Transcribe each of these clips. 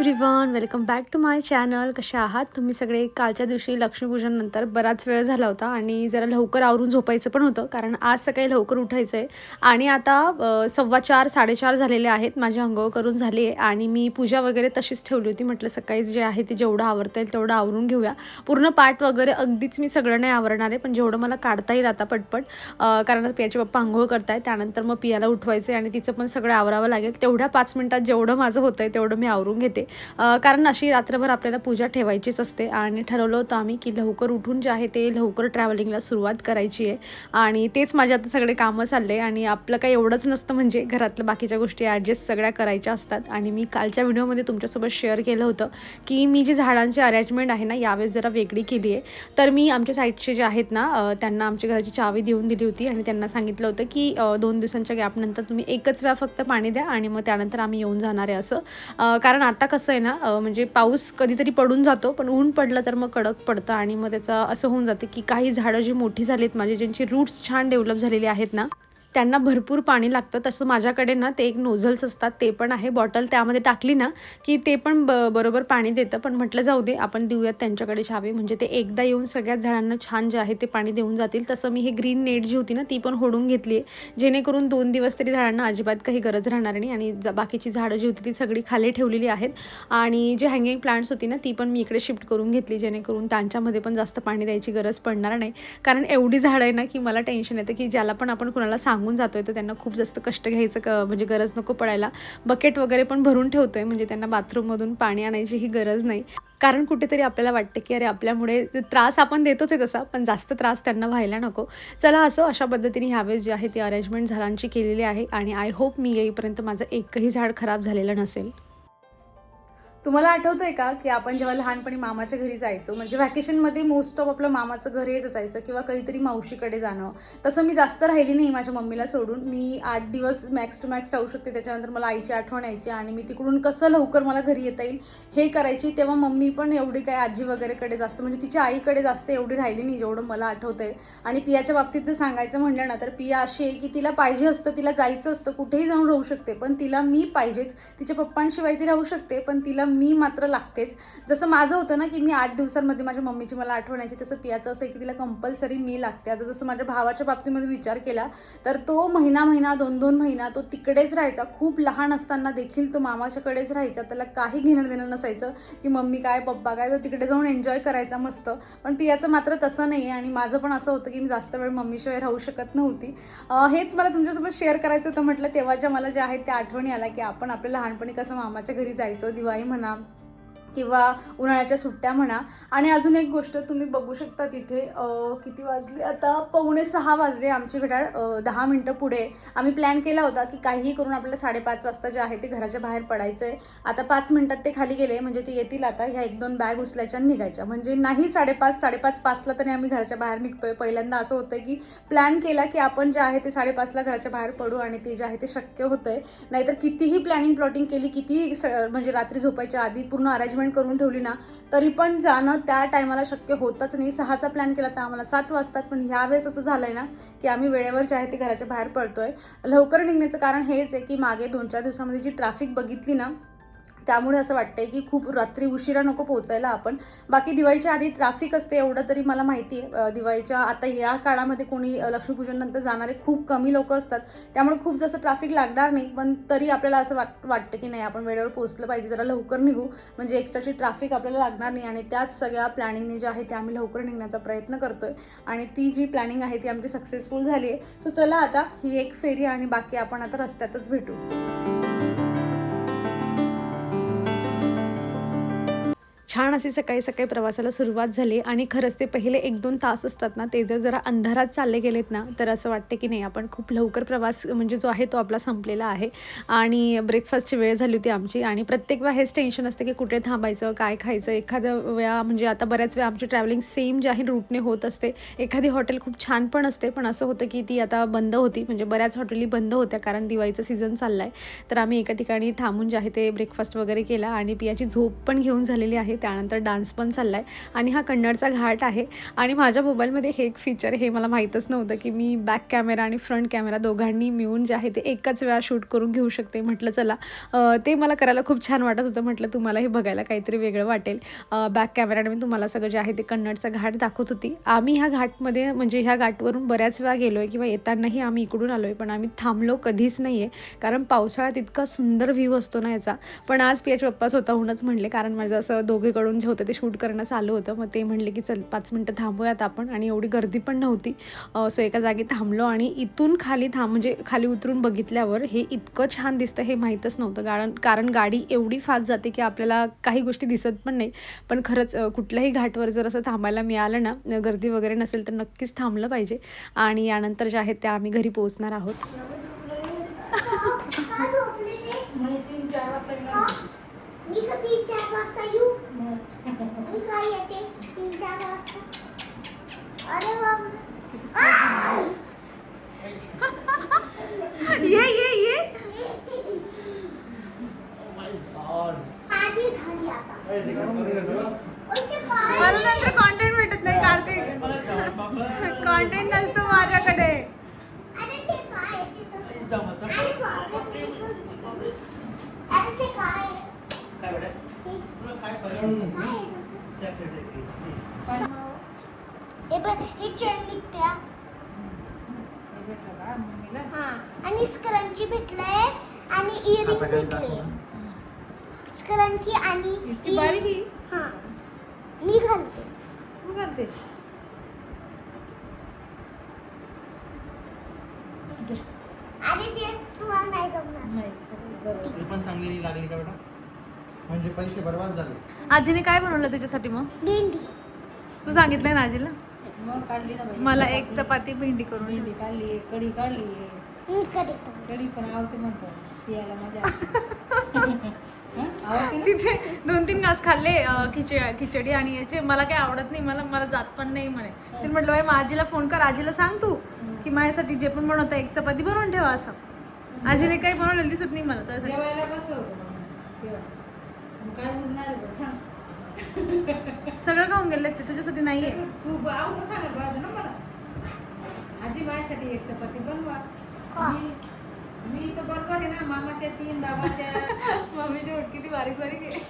Everyone welcome back to my channel कसे आहात? तुम्ही सगळे कालच्या दिवशी लक्ष्मीपूजननंतर बराच वेळ झाला होता आणि जरा लवकर आवरून झोपायचं पण होतं कारण आज सकाळी लवकर उठायचं आहे आणि आता सव्वा चार साडेचार झालेले आहेत माझी अंघोळ करून झाली आहे आणि मी पूजा वगैरे तशीच ठेवली होती. म्हटलं सकाळीच जे आहे ते जेवढं आवरता येईल तेवढं आवरून घेऊया. पूर्ण पाठ वगैरे अगदीच मी सगळं नाही आवरणार आहे पण जेवढं मला काढता येईल आता पटपट कारण पियाचे पप्पा आंघोळ करताय त्यानंतर मग पियाला उठवायचं आणि तिचं पण सगळं आवरावं लागेल. तेवढ्या पाच मिनिटात जेवढं माझं होतं आहे तेवढं मी आवरून घेते. कारण अशी रात्रभर आपल्याला पूजा ठेवायचीच असते आणि ठरवलं होतं आम्ही की लवकर उठून जे आहे ते लवकर ट्रॅव्हलिंगला सुरुवात करायची आहे. आणि तेच माझे आता सगळे कामं चालले आणि आपलं काही एवढंच नसतं म्हणजे घरातलं बाकीच्या गोष्टी ॲडजस्ट सगळ्या करायच्या असतात. आणि मी कालच्या व्हिडिओमध्ये तुमच्यासोबत शेअर केलं होतं की मी जी झाडांची अरेंजमेंट आहे ना यावेळेस जरा वेगळी केली आहे. तर मी आमच्या साईडचे जे आहेत ना त्यांना आमच्या घराची चावी देऊन दिली होती आणि त्यांना सांगितलं होतं की दोन दिवसांच्या गॅपनंतर तुम्ही एकच वेळा फक्त पाणी द्या आणि मग त्यानंतर आम्ही येऊन जाणार आहे असं. कारण आता कसं आहे ना म्हणजे पाऊस कधीतरी पडून जातो पण ऊन पडलं तर मग कडक पडतं आणि मग त्याचं असं होऊन जाते की काही झाडं जी मोठी झालीत माझी ज्यांची रूट्स छान डेव्हलप झालेली आहेत ना त्यांना भरपूर पाणी लागतं. तसं माझ्याकडे ना ते एक नोझल्स असतात ते पण आहे. बॉटल त्यामध्ये टाकली ना की ते पण ब बरोबर पाणी देतं. पण म्हटलं जाऊ दे आपण देऊयात त्यांच्याकडे छावे. म्हणजे ते एकदा येऊन सगळ्याच झाडांना छान जे आहे ते पाणी देऊन जातील. तसं मी हे ग्रीन नेट जी होती ना ती पण होडून घेतली आहे. जेणेकरून दोन दिवस तरी झाडांना अजिबात काही गरज राहणार नाही. आणि ज- बाकीची झाडं जी होती ती सगळी खाली ठेवलेली आहेत. आणि जे हँगिंग प्लांट्स होती ना ती पण मी इकडे शिफ्ट करून घेतली जेणेकरून त्यांच्यामध्ये पण जास्त पाणी द्यायची गरज पडणार नाही. कारण एवढी झाडं आहे ना की मला टेन्शन येतं की ज्याला पण आपण कुणाला सांगून आहे तर त्यांना खूप जास्त कष्ट घ्यायचं क म्हणजे गरज नको पडायला. बकेट वगैरे पण भरून ठेवतो आहे म्हणजे त्यांना बाथरूममधून पाणी आणायची ही गरज नाही. कारण कुठेतरी आपल्याला वाटतं की अरे आपल्यामुळे त्रास आपण देतोच आहे तसा पण जास्त त्रास त्यांना व्हायला नको. चला असं अशा पद्धतीने ह्यावेळेस जे आहे ती अरेंजमेंट झाडांची केलेली आहे आणि आय होप मी येईपर्यंत माझं एकही झाड खराब झालेलं नसेल. तुम्हाला आठवतं आहे का की आपण जेव्हा लहानपणी मामाच्या घरी जायचो म्हणजे व्हॅकेशनमध्ये मोस्ट ऑफ आपलं मामाचं घर हेच असायचं किंवा काहीतरी मावशीकडे जाणं. तसं मी जास्त राहिली नाही माझ्या मम्मीला सोडून. मी आठ दिवस मॅक्स टू मॅक्स राहू शकते त्याच्यानंतर मला आईची आठवण यायची आणि मी तिकडून कसं लवकर मला घरी येता येईल हे करायची. तेव्हा मम्मी पण एवढी काय आजी वगैरेकडे जास्त म्हणजे तिच्या आईकडे जास्त एवढी राहिली नाही जेवढं मला आठवतंय. आणि पियाच्या बाबतीत जर सांगायचं म्हणलं ना तर पिया अशी आहे की तिला पाहिजे असतं तिला जायचं असतं कुठेही जाऊन राहू शकते पण तिला मी पाहिजेच. तिच्या पप्पांशिवाय ती राहू शकते पण तिला मी मात्र लागतेच. जसं माझं होतं ना की मी आठ दिवसांमध्ये माझ्या मम्मीची मला आठवण्याची तसं पियाचं असं आहे की तिला कंपल्सरी मी लागते. आता जसं माझ्या भावाच्या बाबतीमध्ये विचार केला तर तो महिना महिना दोन दोन महिना तो तिकडेच राहायचा. खूप लहान असताना देखील तो मामाच्याकडेच राहायचा. त्याला काही घेणं देणं नसायचं की मम्मी काय पप्पा काय तो तिकडे जाऊन एन्जॉय करायचा मस्त. पण पियाचं मात्र तसं नाही आहे आणि माझं पण असं होतं की मी जास्त वेळ मम्मीशिवाय राहू शकत नव्हती. हेच मला तुमच्यासोबत शेअर करायचं होतं म्हटलं तेव्हाच्या मला ज्या आहेत त्या आठवणी आल्या की आपण आपल्या लहानपणी कसं मामाच्या घरी जायचो दिवाळी म्हणा किंवा उन्हाळ्याच्या सुट्ट्या म्हणा. आणि अजून एक गोष्ट तुम्ही बघू शकता तिथे किती वाजले? आता पावणे सहा वाजले आमची घड्याळ दहा मिनटं पुढे. आम्ही प्लॅन केला होता की काहीही करून आपल्याला साडेपाच वाजता जे आहे ते घराच्या बाहेर पडायचं आहे आता पाच मिनटात ते खाली गेले म्हणजे ते येतील आता. ह्या एक दोन बॅग उचलायच्या आणि निघायच्या. म्हणजे नाही साडेपाच साडेपाच पाचला तरी आम्ही घराच्या बाहेर निघतोय. पहिल्यांदा असं होतं की प्लॅन केला की आपण जे आहे ते साडेपाचला घराच्या बाहेर पडू आणि ते जे आहे ते शक्य होतंय. नाहीतर कितीही प्लॅनिंग प्लॉटिंग केली कितीही स- म्हणजे रात्री झोपायच्या आधी पूर्ण अरेंजमेंट करून ठेवली ना तरी पण जाणं त्या टायमाला शक्य होतच नाही. सहाचा प्लॅन केला तर आम्हाला सात वाजतात. पण ह्यावेळेस असं झालंय ना की आम्ही वेळेवर जे आहे ते घराच्या बाहेर पडतोय. लवकर निघण्याचं कारण हेच आहे की मागे दोन चार दिवसामध्ये जी ट्रॅफिक बघितली ना त्यामुळे असं वाटतंय की खूप रात्री उशिरा नको पोहोचायला आपण. बाकी दिवाळीच्या आधी ट्रॅफिक असते एवढं तरी मला माहिती आहे. दिवाळीच्या आता या काळामध्ये कोणी लक्ष्मीपूजननंतर जाणारे खूप कमी लोक असतात. त्यामुळे खूप जास्त ट्रॅफिक लागणार नाही पण तरी आपल्याला असं वाट वाटतं की नाही आपण वेळेवर पोहोचलं पाहिजे. जरा लवकर निघू. म्हणजे एक्स्ट्राची ट्रॅफिक आपल्याला लागणार नाही आणि त्याच सगळ्या प्लॅनिंगने जे आहे ते आम्ही लवकर निघण्याचा प्रयत्न करतोय. आणि ती जी प्लॅनिंग आहे ती आमची सक्सेसफुल झाली आहे. सो चला आता ही एक फेरी आणि बाकी आपण आता रस्त्यातच भेटू. छान अशी सकाळी सकाळी प्रवासाला सुरुवात झाली आणि खरंच ते पहिले एक दोन तास असतात ना ते जर जरा अंधारात चालले गेलेत ना तर असं वाटते की नाही आपण खूप लवकर प्रवास म्हणजे जो आहे तो आपला संपलेला आहे. आणि ब्रेकफास्टची वेळ झाली होती आमची आणि प्रत्येक वेळा हेच टेन्शन असते की कुठे थांबायचं काय खायचं. एखाद्या वेळा म्हणजे आता बऱ्याच वेळा आमची ट्रॅव्हलिंग सेम जे आहे रूटने होत असते. एखादी हॉटेल खूप छान पण असते पण असं होतं की ती आता बंद होती. म्हणजे बऱ्याच हॉटेली बंद होत्या कारण दिवाळीचा सीझन चालला आहे तर आम्ही एका ठिकाणी थांबून जे आहे ते ब्रेकफास्ट वगैरे केला आणि पियाची झोप पण घेऊन झालेली आहे. त्यानंतर डान्स पण चालला आहे आणि हा कन्नडचा घाट आहे. आणि माझ्या मोबाईलमध्ये हे एक फीचर हे मला माहीतच नव्हतं की मी बॅक कॅमेरा आणि फ्रंट कॅमेरा दोघांनी मिळून जे आहे ते एकाच वेळा शूट करून घेऊ शकते. म्हटलं चला. ते मला करायला खूप छान वाटत होतं. म्हटलं तुम्हाला हे बघायला काहीतरी वेगळं वाटेल. बॅक कॅमेराने मी तुम्हाला सगळं जे आहे ते कन्नडचा घाट दाखवत होती. आम्ही ह्या घाटमध्ये म्हणजे ह्या घाटवरून बऱ्याच वेळा गेलो आहे किंवा येतानाही आम्ही इकडून आलो आहे पण आम्ही थांबलो कधीच नाही आहे कारण पावसाळ्यात इतका सुंदर व्ह्यू असतो ना याचा. पण आज पी एच पप्पा स्वतःहूनच म्हणले कारण माझं असं दोघे दोघीकडून जे होतं ते शूट करणं चालू होतं. मग ते म्हणले की चल पाच मिनटं थांबूयात आपण. आणि एवढी गर्दी पण नव्हती. सो एका जागी थांबलो आणि इथून खाली थांब म्हणजे खाली उतरून बघितल्यावर हे इतकं छान दिसतं हे माहीतच नव्हतं. कारण कारण गाडी एवढी फास्ट जाते की आपल्याला काही गोष्टी दिसत पण नाही. पण खरंच कुठल्याही घाटवर जर असं थांबायला मिळालं ना गर्दी वगैरे नसेल तर नक्कीच थांबलं पाहिजे. आणि यानंतर ज्या आहेत त्या आम्ही घरी पोहोचणार आहोत. काय ये ये ये। ते? मला नंतर कॉन्टेंट भेटत नाही, कार्तिक. कॉन्टेंट नसतो माझ्याकडे. अरे ते काय हे हे चण निघत्या हा. आणि स्क्रंची भेटलंय आणि इयरिंग भेटले स्क्रंची आणि earring- हा. मी घालते. अरे ते तुम्हाला नाही जमणार. ती पण चांगली नाही लागली का बेटा? म्हणजे पैसे बर्बाद झाले. आजीने काय बनवलं तुझ्यासाठी मग? भेंडी. तू सांगितलंय ना आजीला? मग काढली ना बाई. मला एक चपाती भेंडी करून. भेंडी काढली कढी काढली. मी कढी पण. आवडते म्हणतो पियाला मजा. हं? आवडते तिथे दोन तीन घास खाल्ले अं, खिचडी आणि याचे. मला काही आवडत नाही मला मला जात पण नाही म्हणे. ते म्हटलं बाई मग आजीला फोन कर. आजीला सांग तू की माझ्यासाठी जे पण बनवतं एक चपाती बनवून ठेवा असं. आजीने काही बनवलेलं दिसत नाही मला ना त्यासाठी. जेवायला बसलं होतं मग. तेव्हा. मग काय उरणार आहे बरं, सांग. सगळं खाऊन गेले ते तुझ्यासाठी नाहीये. तू आवडून सांगत पाहिजे ना मला. आजी माझ्यासाठी एक चपाती बनवा. का? मी मी तर बरोबर आहे ना मामाच्या तीन बाबाच्या. मम्मीची ओट किती बारीक बारीक आहे.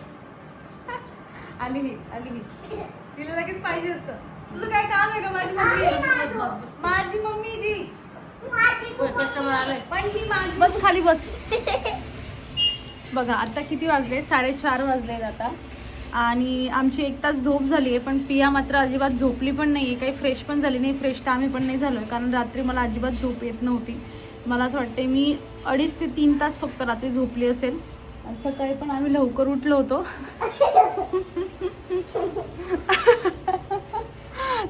आली ही आली ही. तिला लगेच पाहिजे असतं. तुझं काय काम आहे का माझी मम्मी? आहे. माझी मम्मी तू. कस्टमर आलाय. पण ती माझी बस खाली बस. बघा आता किती वाजले? साडेचार वाजले आता. आणि आमची एक तास झोप झाली आहे पण पिया मात्र अजिबात झोपली पण नाही आहे काही फ्रेश पण झाली नाही फ्रेश तर आम्ही पण नाही झालो आहे कारण रात्री मला अजिबात झोप येत नव्हती. मला असं वाटते मी अडीच ते तीन तास फक्त रात्री झोपली असेल. सकाळी पण आम्ही लवकर उठलो होतो.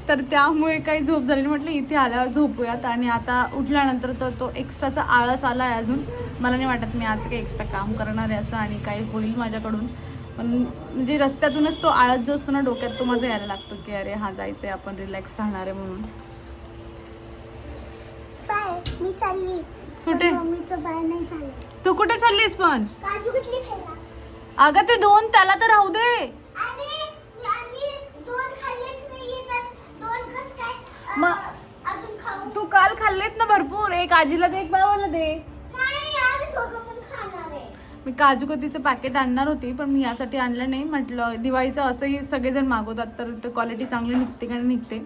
तर त्यामुळे काही झोप झाली म्हटलं इथे आल्यावर झोपूयात. आणि आता उठल्यानंतर तर तो एक्स्ट्राचा आळस आला आहे अजून. मला नाही वाटत मी आज काही एक्स्ट्रा काम करणार आहे असं आणि काही होईल माझ्याकडून. पण म्हणजे रस्त्यातूनच तो आळस जो असतो ना डोक्यात तो माझा यायला लागतो की अरे हा जायचं आहे आपण रिलॅक्स राहणार आहे म्हणून. बाय मी चालली. कुठे? तू कुठे चाललीस पण? अगं ते दोन त्याला तर राहू दे. तू काल खाल्लेत ना भरपूर. एक आजीला दे एक बाबाला दे नाही आम्ही दोघं पण खाणार आहे मी काजू कतीचं पॅकेट आणणार होती पण मी यासाठी आणलं नाही. म्हटलं दिवाळीचं असंही सगळेजण मागवतात तर क्वालिटी चांगली निघते का नाही निघते.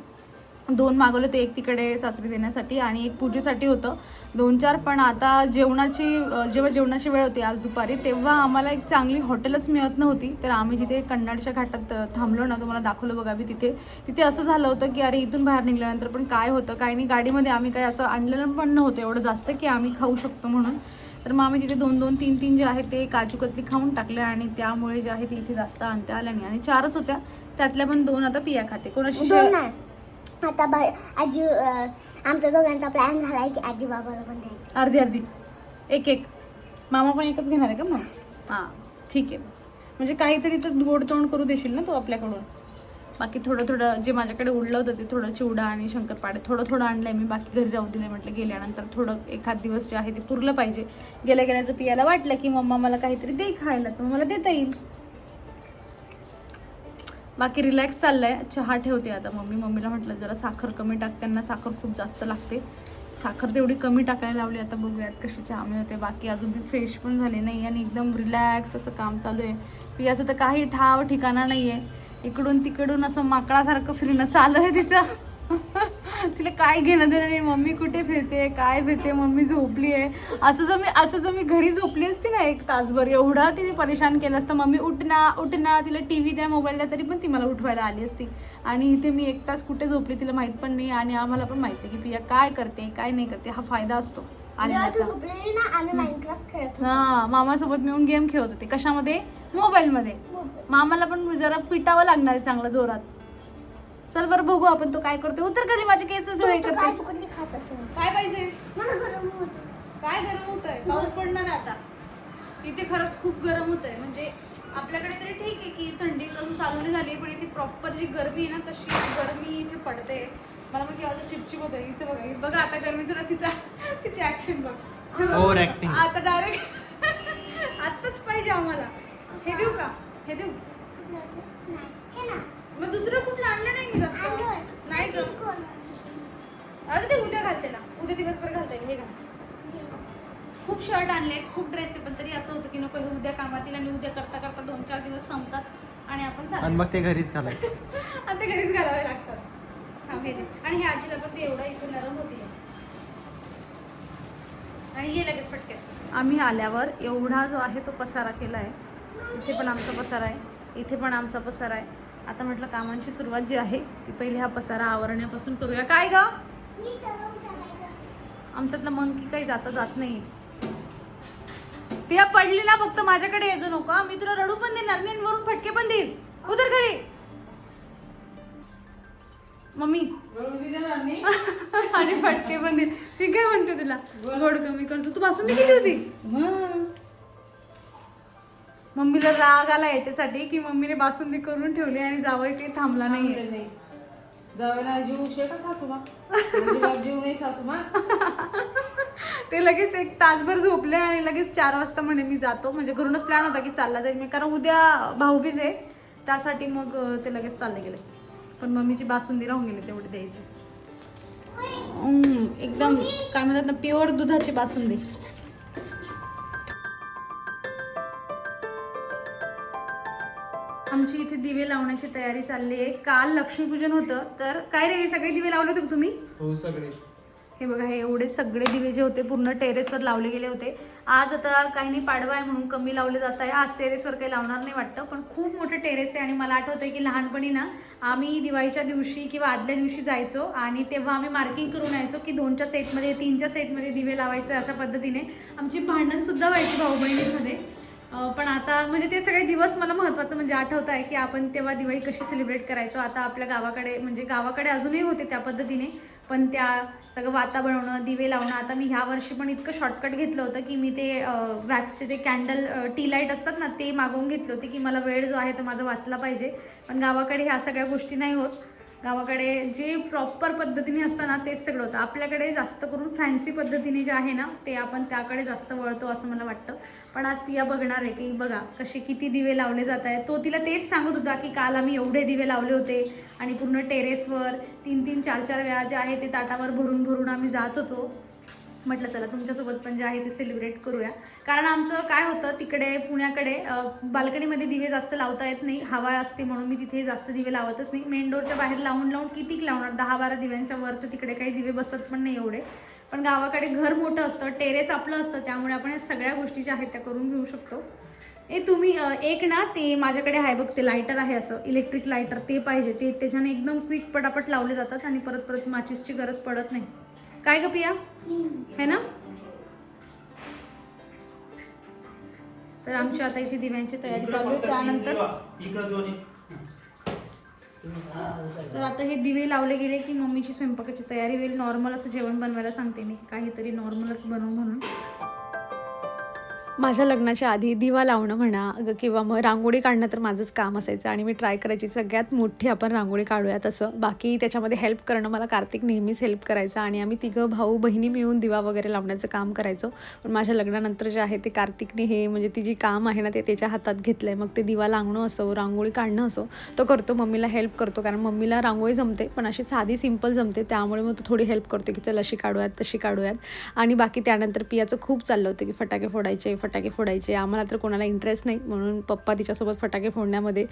दोन मागवले ते एक तिकडे सासरी देण्यासाठी आणि एक पूजेसाठी होतं. दोन चार पण आता जेवणाची जेव्हा जेवणाची वेळ होती आज दुपारी तेव्हा आम्हाला एक चांगली हॉटेलच मिळत नव्हती. तर आम्ही जिथे कन्नडच्या घाटात थांबलो ना तुम्हाला दाखवलं बघा मी तिथे. तिथे असं झालं होतं की अरे इथून बाहेर निघाल्यानंतर पण काय होतं काय नाही गाडीमध्ये आम्ही काय असं आणलेलं पण नव्हतं एवढं जास्त की आम्ही खाऊ शकतो म्हणून. तर मग आम्ही तिथे दोन दोन तीन तीन जे आहे ते काजू कतली खाऊन टाकले आणि त्यामुळे जे आहे ते इथे जास्त आणता आल्या नाही. आणि चारच होत्या. त्यातल्या पण दोन आता पिया खाते. कोणाची दोन आता बाय आजी अं, आमच्या दोघांचा प्लॅन झालाय की आजी बाबाला पण द्यायचं. अर्धी अर्धी. एक एक. मामा पण एकच घेणार आहे का मग? हां ठीक आहे. म्हणजे काहीतरी तर गोड तोंड करू देशील ना तू आपल्याकडून? बाकी थोडं थोडं जे माझ्याकडे उडलं होतं ते थोडं चिवडा आणि शंकरपाडे थोडं थोडं आणलं आहे मी. बाकी घरी राहू दिले म्हटलं गेल्यानंतर थोडं एखाद दिवस जे आहे ते पुरलं पाहिजे. गेल्या गेल्याचं पियाला वाटलं की मम्मा मला काहीतरी दे खायला तर मला देता येईल. बाकी रिलॅक्स चाललं आहे चहा ठेवते आता मम्मी. मम्मीला म्हटलं जरा साखर कमी टाक त्यांना साखर खूप जास्त लागते. साखर तेवढी कमी टाकायला लावली आता बघूयात कशी चहा मिळते. बाकी अजून मी फ्रेश पण झाले नाही आणि एकदम रिलॅक्स असं काम चालू आहे. पियाचं तर काही ठाव ठिकाणा नाही आहे इकडून तिकडून असं माकडासारखं फिरणं चालू आहे तिचं. तिला काय घेणं देणं नाही. मम्मी कुठे फिरते? काय फिरते? मम्मी झोपली आहे. असं जर मी असं जर मी घरी झोपली असती ना एक तासभर एवढा तिने परेशान केलं असतं. मम्मी उठना उठना तिला टी व्ही द्या मोबाईल द्या तरी पण ती मला उठवायला आली असती. आणि इथे मी एक तास कुठे झोपली तिला माहीत पण नाही. आणि आम्हाला पण माहिती आहे की पिया काय करते काय नाही करते हा फायदा असतो. हा मामासोबत मिळून गेम खेळत होते. कशामध्ये? मोबाईलमध्ये. मोबाईल. मामाला पण जरा पिटावं लागणार आहे चांगलं जोरात. चल बरं बघू आपण तो काय करतोय. उतर खाली माझे केस तू तू काय पाहिजे? मला गरम होत. काय गरम होत आहे पाऊस पडणार आता. इथे खरंच खूप गरम होत आहे म्हणजे आपल्याकडे तरी ठीक आहे की थंडी अजून चालू नाही झाली पण इथे प्रॉपर जी गरमी आहे ना तशी गरमी इथे पडते. मला पण केव्हा चिपचिप होतं. हिचं बघा ही बघा आता गरमीचं ना तिचा तिची ऍक्शन बघ. आता डायरेक्ट आत्ताच पाहिजे आम्हाला. हे देऊ का? हे देऊ. नाही हे ना मग दुसरं कुठलं? आणलं नाही मी जास्त. नाही ग? अगं ते उद्या घालते ना उद्या दिवसभर घालता येईल. हे घाल. खूप शर्ट आणले खूप ड्रेस आहे पण तरी असं होतं की नको हे उद्या कामात येईल आणि उद्या करता करता दोन चार दिवस संपतात आणि आपण आणि मग ते घरीच घालायचं. आणि ते घरीच घालावे लागतात. हा हे दे. आणि हे आजीला पण ते एवढं इथे नरम होती. आणि ये लगेच पटकन. आम्ही आल्यावर एवढा जो आहे तो पसारा केला आहे इथे पण आमचा पसारा आहे इथे पण आमचा पसारा आहे. आता म्हटलं कामांची सुरुवात जी आहे ती पहिले हा पसारा आवरण्यापासून करूया. काय ग. आमच्यातलं मंकी काही जाता जात नाही. पिया पडली ना फक्त माझ्याकडे यायचो नको मी तुला रडू पण देणार नाही आणि वरून फटके पण देईल. उतर खाली. मम्मी. आणि फटके पण देईल. मी काय म्हणते तुला? गोड कमी करतो. तू पासून केली होती? मम्मीला राग आला याच्यासाठी की मम्मीने बासुंदी करून ठेवली आणि जावई काही थांबले नाही. जावयाला जीव शे का सासूमा अजिबात जीव नाही सासूमा ते लगेच एक तासभर झोपले आणि लगेच चार वाजता म्हणे मी जातो. म्हणजे घरूनच प्लॅन होता की चालला जाईल. मी कारण उद्या भाऊबीज आहे. त्यासाठी मग ते लगेच चालले गेले. पण मम्मीची बासुंदी राहून गेली तेवढी द्यायची. एकदम काय म्हणतात ना प्युअर दुधाची बासुंदी. आमची इथे दिवे लावण्याची तयारी चालली आहे. काल लक्ष्मीपूजन होतं तर काय रे हे सगळे दिवे लावले होते का तुम्ही? हो हे बघा हे एवढे सगळे दिवे जे होते पूर्ण टेरेसवर लावले गेले होते. आज आता काही नाही पाडवा आहे म्हणून कमी लावले जात आहे. आज टेरेसवर काही लावणार नाही वाटतं पण खूप मोठं टेरेस आहे आणि मला आठवतं की लहानपणी ना आम्ही दिवाळीच्या दिवशी किंवा आदल्या दिवशी जायचो आणि तेव्हा आम्ही मार्किंग करून यायचो की दोनच्या सेटमध्ये तीनच्या सेटमध्ये दिवे लावायचे अशा पद्धतीने. आमची भांडणसुद्धा व्हायची भाऊ बहिणींमध्ये पण आता म्हणजे ते सगळे दिवस मला महत्त्वाचं म्हणजे आठवत आहे की आपण तेव्हा दिवाळी कशी सेलिब्रेट करायचो. आता आपल्या गावाकडे म्हणजे गावाकडे अजूनही होते त्या पद्धतीने. पण त्या सगळं वाता बनवणं दिवे लावणं आता मी ह्या वर्षी पण इतकं शॉर्टकट घेतलं होतं की मी ते वॅक्सचे ते कॅन्डल टी लाइट असतात ना ते मागवून घेतले होते की मला वेळ जो आहे तो माझा वाचला पाहिजे. पण गावाकडे ह्या सगळ्या गोष्टी नाही होत. गावाकडे जे प्रॉपर पद्धतीने असतं ना तेच सगळं होतं. आपल्याकडे जास्त करून फॅन्सी पद्धतीने जे आहे ना ते आपण त्याकडे जास्त वळतो असं मला वाटतं. पण आज पिया बघणार आहे की बघा कसे किती दिवे लावले जात आहेत. तो तिला तेच सांगत होता की काल आम्ही एवढे दिवे लावले होते आणि पूर्ण टेरेसवर तीन तीन चार चार वेळा जे आहे ते ताटावर भरून भरून आम्ही जात होतो. म्हटलं चला तुमच्यासोबत पण जे आहे ते सेलिब्रेट करूया. कारण आमचं काय होतं तिकडे पुण्याकडे बाल्कनीमध्ये दिवे जास्त लावता येत नाही हवा असते म्हणून मी तिथे जास्त दिवे लावतच नाही. मेन डोरच्या बाहेर लावून लावून कितीक लावणार? दहा बारा दिव्यांच्या वर तर तिकडे काही दिवे बसत पण नाही एवढे. पण गावाकडे घर मोठं असतं टेरेस आपलं असतं त्यामुळे आपण या सगळ्या गोष्टी ज्या आहेत त्या करून घेऊ शकतो. ए तुम्ही एक ना ते माझ्याकडे आहे बघ ते लायटर आहे असं इलेक्ट्रिक लायटर ते पाहिजे ते त्याच्याने एकदम क्विक पटापट लावले जातात आणि परत परत माचीसची गरज पडत नाही. काय ग पिया? है ना? तर आमची आता इथे दिव्यांची तयारी चालू आहे. त्यानंतर तर आता हे दिवे लावले गेले की मम्मीची स्वयंपाकाची तयारी होईल. नॉर्मल असं जेवण बनवायला सांगते मी. काहीतरी नॉर्मलच बनव म्हणून. माझ्या लग्नाच्या आधी दिवा लावणं म्हणा किंवा मग रांगोळी काढणं तर माझंच काम असायचं आणि मी ट्राय करायची सगळ्यात मोठी आपण रांगोळी काढूयात असं बाकी त्याच्यामध्ये हेल्प करणं मला कार्तिक नेहमीच हेल्प करायचा आणि आम्ही तिघं भाऊ बहिणी मिळून दिवा वगैरे लावण्याचं काम करायचो. पण माझ्या लग्नानंतर जे आहे ते कार्तिकने हे म्हणजे ती जी काम आहे ना ते त्याच्या हातात घेतलं आहे मग ते दिवा लागणं असो रांगोळी काढणं असो तो करतो मम्मीला हेल्प करतो. कारण मम्मीला रांगोळी जमते पण अशी साधी सिंपल जमते. त्यामुळे मग तो थोडी हेल्प करतो की चल अशी काढूयात तशी काढूयात. आणि बाकी त्यानंतर पियाचं खूप चाललं होतं की फटाके फोडायचे फटाके फोडायचे. आम्हाला तर कोणाला इंटरेस्ट नाही. म्हणून पप्पा तिच्यासोबत फटाके फोडण्यामध्ये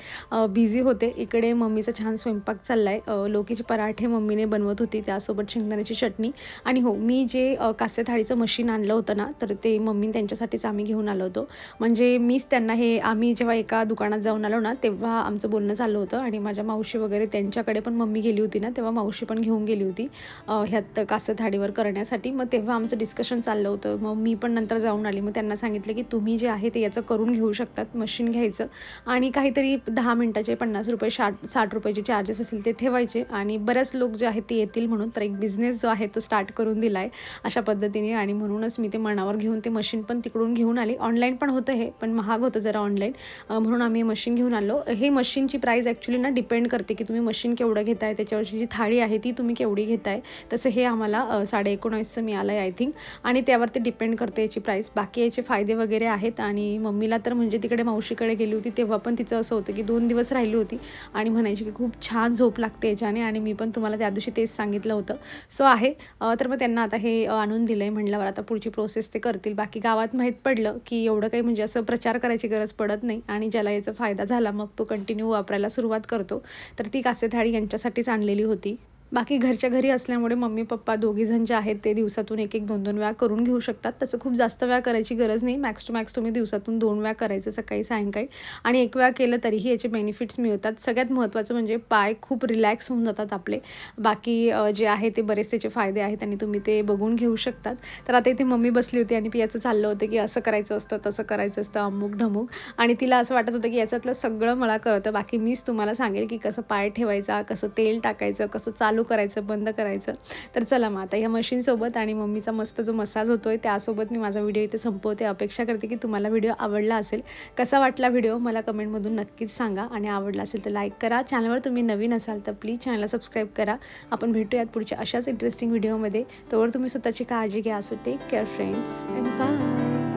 बिझी होते. इकडे मम्मीचा छान स्वयंपाक चालला आहे लोकीचे पराठे मम्मीने बनवत होती. त्यासोबत शेंगदाण्याची चटणी. आणि हो मी जे अ, कास्य थाळीचं मशीन आणलं होतं ना तर ते मम्मी त्यांच्यासाठीच आम्ही घेऊन आलो होतो. म्हणजे मीच त्यांना हे आम्ही जेव्हा एका दुकानात जाऊन आलो ना तेव्हा आमचं बोलणं चाललं होतं. आणि माझ्या मावशी वगैरे त्यांच्याकडे पण मम्मी गेली होती ना तेव्हा मावशी पण घेऊन गेली होती ह्यात कास्य थाळीवर करण्यासाठी. मग तेव्हा आमचं डिस्कशन चाललं होतं. मग मी पण नंतर जाऊन आली. मग त्यांना सांगितलं की तुम्ही जे आहे ते याचं करून घेऊ शकतात मशीन घ्यायचं. आणि काहीतरी दहा मिनटाचे पन्नास रुपये साठ साठ रुपयाचे चार्जेस असतील ते ठेवायचे. आणि बऱ्याच लोक जे आहेत ते येतील म्हणून. तर एक बिझनेस जो आहे तो स्टार्ट करून दिला आहे अशा पद्धतीने. आणि म्हणूनच मी ते मनावर घेऊन ते मशीन पण तिकडून घेऊन आली. ऑनलाईन पण होतं हे पण महाग होतं जरा ऑनलाईन म्हणून आम्ही मशीन घेऊन आलो. हे मशीनची प्राईस ॲक्च्युली ना डिपेंड करते की तुम्ही मशीन केवढं घेताय त्याच्यावरची जी थाळी आहे ती तुम्ही केवढी घेताय. तसं हे आम्हाला साडे एकोणावीसचं मिळालं आहे आय थिंक आणि त्यावर ते डिपेंड करते याची प्राईस बाकी याचे फायदे वगैरे आहेत आणि मम्मीला तर म्हणजे तिकडे मावशीकडे गेली होती तेव्हा पण तिचं असं होतं की दोन दिवस राहिली होती आणि म्हणायची की खूप छान झोप लागते याच्याने आणि मी पण तुम्हाला त्या दिवशी तेच सांगितलं होतं. सो आहे. तर मग त्यांना आता हे आणून दिलं आहे म्हणल्यावर आता पुढची प्रोसेस ते करतील. बाकी गावात माहीत पडलं की एवढं काही म्हणजे असं प्रचार करायची गरज पडत नाही आणि ज्याला याचा फायदा झाला मग तो कंटिन्यू वापरायला सुरुवात करतो. तर ती कासे थाळी यांच्यासाठीच आणलेली होती. बाकी घरच्या घरी असल्यामुळे मम्मी पप्पा दोघीजण जे आहेत ते दिवसातून एक एक दोन दोन वेळा करून घेऊ शकतात. तसं खूप जास्त वेळा करायची गरज नाही. मॅक्स टू मॅक्स तुम्ही दिवसातून दोन वेळा करायचं सकाळी सायंकाळी. आणि एक वेळा केलं तरीही याचे बेनिफिट्स मिळतात. सगळ्यात महत्त्वाचं म्हणजे पाय खूप रिलॅक्स होऊन जातात आपले. बाकी जे आहे ते बरेच त्याचे फायदे आहेत आणि तुम्ही ते बघून घेऊ शकतात. तर आता इथे मम्मी बसली होती आणि पियाचं चाललं होतं की असं करायचं असतं तसं करायचं असतं अमुक ढमुक. आणि तिला असं वाटत होतं की याच्यातलं सगळं मला कळतं. बाकी मीच तुम्हाला सांगेल की कसं पाय ठेवायचा कसं तेल टाकायचं कसं चालू करायचं बंद करायचं. तर चला मग आता ह्या मशीनसोबत आणि मम्मीचा मस्त जो मसाज होतो आहे त्यासोबत मी माझा व्हिडिओ इथे संपवते. अपेक्षा करते की तुम्हाला व्हिडिओ आवडला असेल. कसा वाटला व्हिडिओ मला कमेंटमधून नक्कीच सांगा आणि आवडला असेल तर लाईक करा. चॅनलवर तुम्ही नवीन असाल तर प्लीज चॅनलला सबस्क्राईब करा. आपण भेटूयात पुढच्या अशाच इंटरेस्टिंग व्हिडिओमध्ये तोवर तुम्ही स्वतःची काळजी घ्या. असो take care friends and bye